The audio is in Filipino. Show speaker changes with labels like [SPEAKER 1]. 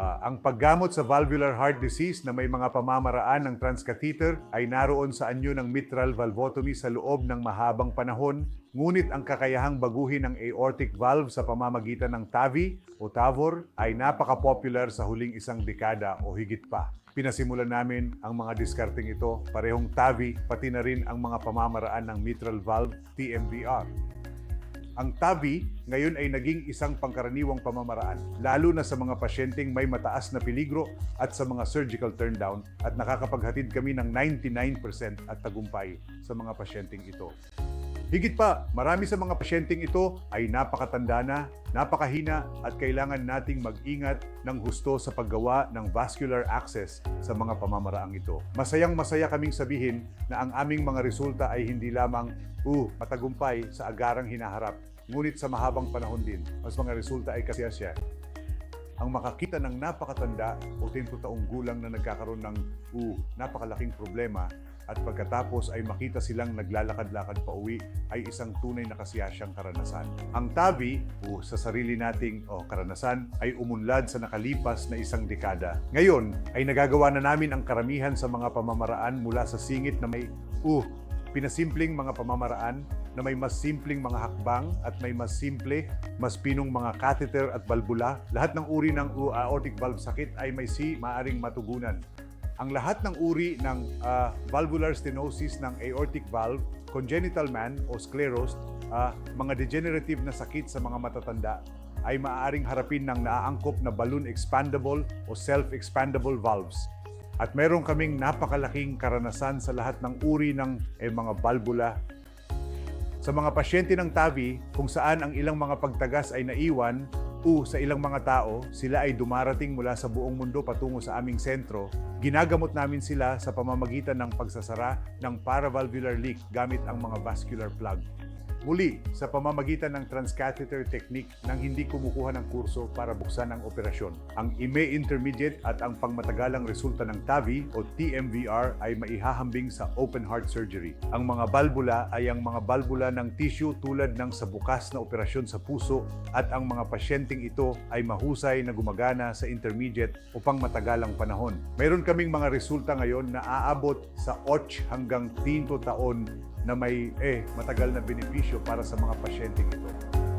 [SPEAKER 1] Ah, ang paggamot sa valvular heart disease na may mga pamamaraan ng transcatheter ay naroon sa anyo ng mitral valvotomy sa loob ng mahabang panahon, ngunit ang kakayahang baguhin ng aortic valve sa pamamagitan ng TAVI o TAVR ay napaka-popular sa huling isang dekada o higit pa. Pinasimulan namin ang mga diskarting ito, parehong TAVI, pati na rin ang mga pamamaraan ng mitral valve, TMVR. Ang TAVI ngayon ay naging isang pangkaraniwang pamamaraan, lalo na sa mga pasyenteng may mataas na peligro at sa mga surgical turndown at nakakapaghatid kami ng 99% at tagumpay sa mga pasyenteng ito. Higit pa, marami sa mga pasyenteng ito ay napakatanda na, napakahina at kailangan nating mag-ingat ng husto sa paggawa ng vascular access sa mga pamamaraang ito. Masayang masaya kaming sabihin na ang aming mga resulta ay hindi lamang, uh, matagumpay sa agarang hinaharap, ngunit sa mahabang panahon din, mas mga resulta ay kasiyasya ang makakita ng napakatanda o 10 taong gulang na nagkakaroon ng uh, napakalaking problema at pagkatapos ay makita silang naglalakad-lakad pa uwi ay isang tunay na kasiyasyang karanasan. Ang tabi o sa sarili nating o karanasan ay umunlad sa nakalipas na isang dekada. Ngayon ay nagagawa na namin ang karamihan sa mga pamamaraan mula sa singit na may uh, pinasimpleng mga pamamaraan na may mas simpleng mga hakbang at may mas simple, mas pinong mga catheter at balbula. Lahat ng uri ng aortic valve sakit ay may si maaring matugunan. Ang lahat ng uri ng uh, valvular stenosis ng aortic valve, congenital man o sclerosed, uh, mga degenerative na sakit sa mga matatanda ay maaaring harapin ng naaangkop na balloon expandable o self-expandable valves. At meron kaming napakalaking karanasan sa lahat ng uri ng eh, mga balbula. Sa mga pasyente ng TAVI, kung saan ang ilang mga pagtagas ay naiwan, o sa ilang mga tao, sila ay dumarating mula sa buong mundo patungo sa aming sentro, ginagamot namin sila sa pamamagitan ng pagsasara ng paravalvular leak gamit ang mga vascular plug. Muli, sa pamamagitan ng transcatheter technique nang hindi kumukuha ng kurso para buksan ang operasyon. Ang IME Intermediate at ang pangmatagalang resulta ng TAVI o TMVR ay maihahambing sa open heart surgery. Ang mga balbula ay ang mga balbula ng tissue tulad ng sa bukas na operasyon sa puso at ang mga pasyenteng ito ay mahusay na gumagana sa intermediate o pangmatagalang panahon. Mayroon kaming mga resulta ngayon na aabot sa 8 hanggang 10 taon na may eh, matagal na benepisyo para sa mga pasyenteng ito.